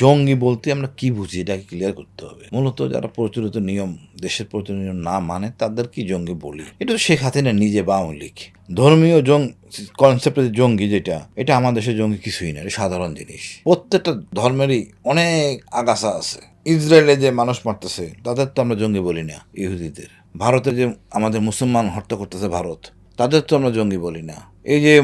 জঙ্গি বলতে আমরা কি বুঝি? এটাকে ক্লিয়ার করতে হবে। মূলত যারা প্রচলিত নিয়ম, দেশের প্রচলিত নিয়ম না মানে তাদের কি জঙ্গি বলি। এটা তো শেখ হাসিনা নিজে বা আওয়ামী লীগ। ধর্মীয় জং কনসেপ্টের জঙ্গি যেটা, এটা আমাদের দেশের জঙ্গি কিছুই না, এটা সাধারণ জিনিস। প্রত্যেকটা ধর্মেরই অনেক আগাছা আছে। ইসরায়েলে যে মানুষ মারতেছে, তাদের তো আমরা জঙ্গি বলি না, ইহুদিদের। ভারতে যে আমাদের মুসলমান হত্যা করতেছে ভারত, তাদের তো আমরা জঙ্গি বলি না। এই যে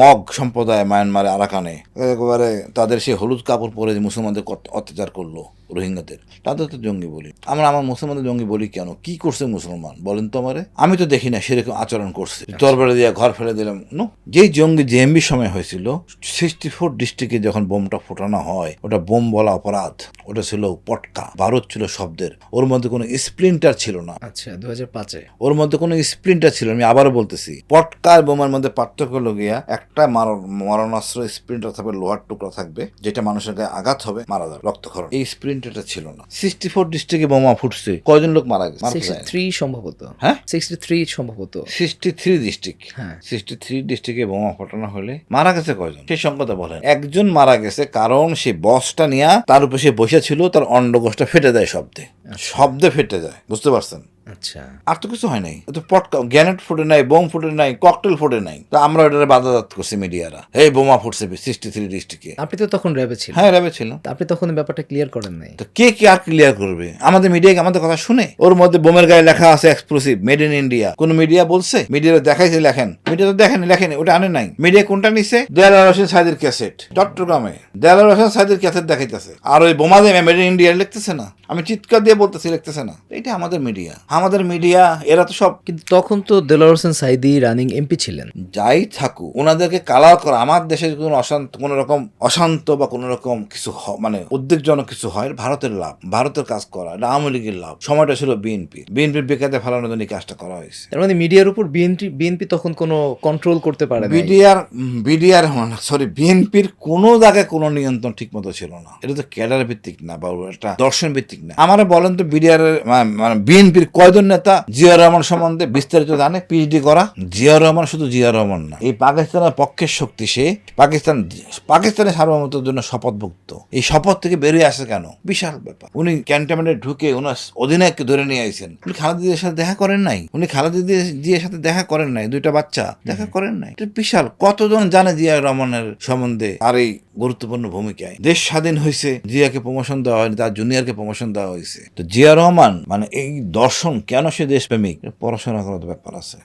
মগ সম্প্রদায় মায়ানমারে আরাকানে, একেবারে তাদের সেই হলুদ কাপড় পরে মুসলমানদের অত্যাচার করল। রোহিঙ্গাদের। তাদের তো জঙ্গি বলি। আমরা আমার মুসলমানদের জঙ্গি বলি কেন? কি করছে মুসলমান? বলেন তো আমারে। আমি তো দেখি না সেরকম আচরণ করছে। তরবারে দিয়ে ঘর ফেলে দিলাম নো? যেই জঙ্গি জেএমবি সময় হয়েছিল সিক্সটি ফোর ডিস্ট্রিক্টে যখন বোমটা ফোটানো হয় ওটা বোম বলা অপরাধ। ওটা ছিল পটকা। বারুদ ছিল শব্দের। ওর মধ্যে কোনো স্প্লিন্টার ছিল না। আচ্ছা দু হাজার পাঁচে। ওর মধ্যে কোনো স্প্রিন্টার ছিল। আমি আবারও বলতেছি পটকা আর বোমার মধ্যে পার্থক্য হলো গিয়া একটা মার- মারণাস্ত্র স্প্রিন্টার থাকবে লোহার টুকরা থাকবে যেটা মানুষের গায়ে আঘাত হবে মারা যাবে রক্তক্ষরণ। এই স্প্রিন্টারটা ছিল না। সিক্সটি ফোর ডিস্ট্রিক্টে বোমা ফুটছে। কয়জন লোক মারা গেছে? থ্রি সম্ভবত। হ্যাঁ? সিক্সটি থ্রি সম্ভবত। সিক্সটি থ্রি ডিস্ট্রিক্ট হ্যাঁ। সিক্সটি থ্রি ডিস্ট্রিক্টে বোমা ফটানো হলে মারা গেছে কয়জন? সেই সংখ্যাটা বলেন। একজন মারা গেছে কারণ সে বসটা নিয়ে তার উপরে সে বসে ছিল তার অন্ডগোসটা ফেটে দেয় শব্দে। শব্দে ফেটে যায়। বুঝতে পারছেন? আচ্ছা। আর তো কিছু হয় নাই। তো গ্যানেট ফুটে নাই বোম ফুটে নাই ককটেল ফুটে নাই। তো আমরা ওটারে বাধাদাত করছি মিডিয়ারা। এই বোমা ফুটছে সিক্সটি থ্রি ডিস্ট্রিক্টে। আপনি তো তখন র্যাবে ছিলেন। হ্যাঁ ছিল আপনি তখন ব্যাপারটা ক্লিয়ার করেন নাই। তো কে কি আর ক্লিয়ার করবে? আমাদের মিডিয়া আমাদের কথা শুনে? ওর মধ্যে বোমের গায়ে লেখা আছে এক্সপ্লোসিভ মেড ইন ইন্ডিয়া কোন মিডিয়া বলছে? মিডিয়া দেখাইছে লেখেন। মিডিয়া তো দেখেনি লেখেনি ওটা আনে নাই। মিডিয়া কোনটা নিছে? হোসেন সাইদের ক্যাসেট চট্টগ্রামে। দেয়াল হোসেন সাইদের ক্যাসেট দেখাইতেছে। আর ওই বোমা দিয়ে মেড ইন ইন্ডিয়া লিখতেছে না? আমি চিৎকার দিয়ে বলতেছি লিখতেছে না। এটা আমাদের মিডিয়া আমাদের মিডিয়া এরা তো সব কিন্তু তখন তো দেলোয়ার হোসেন সাইদি রানিং এমপি ছিলেন। যাই থাকুক ওনাদেরকে কালার করা আমার দেশে কোনো অশান্ত কোনো রকম অশান্ত বা কোনো রকম কিছু মানে উদ্বেগজনক কিছু হয় ভারতের লাভ ভারতের কাজ করা এটা আওয়ামী লীগের লাভ। সময়টা ছিল বিএনপি। বিএনপির বেকাতে ফেলানোর জন্য কাজটা করা হয়েছে। তার মানে মিডিয়ার উপর বিএনপি বিএনপি তখন কোনো কন্ট্রোল করতে পারে বিডিআর বিডিআর সরি বিএনপির কোনো জায়গায় কোনো নিয়ন্ত্রণ ঠিক মতো ছিল না। এটা তো ক্যাডার ভিত্তিক না বা একটা দর্শন ভিত্তিক না। আমার বলেন তো বিডিআর মানে বিএনপির কয়জন নেতা জিয়া রহমান সম্বন্ধে বিস্তারিত জানে পিএইচডি করা। জিয়া রহমান শুধু জিয়া রহমান না এই পাকিস্তানের পক্ষের শক্তি সে। পাকিস্তান পাকিস্তানের সার্বভৌমত্বের জন্য শপথভুক্ত। এই শপথ থেকে বেরিয়ে আসে কেন? বিশাল ব্যাপার। উনি ক্যান্টনমেন্টে ঢুকে ওনার অধিনায়ককে ধরে নিয়ে আইছেন। উনি খালেদা জিয়ার সাথে দেখা করেন নাই? উনি খালেদা জিয়া- জিয়ার সাথে দেখা করেন নাই? দুইটা বাচ্চা? দেখা করেন নাই? এটা বিশাল। কতজন জানে জিয়া রহমানের সম্বন্ধে? আর এই গুরুত্বপূর্ণ ভূমিকায়। দেশ স্বাধীন হয়েছে জিয়াকে প্রমোশন দেওয়া হয়নি, তার জুনিয়রকে প্রমোশন দেওয়া হয়েছে তো জিয়া রহমান মানে এই দর্শন কেন সে দেশপ্রেমিক? পড়াশোনা করার ব্যাপার আছে।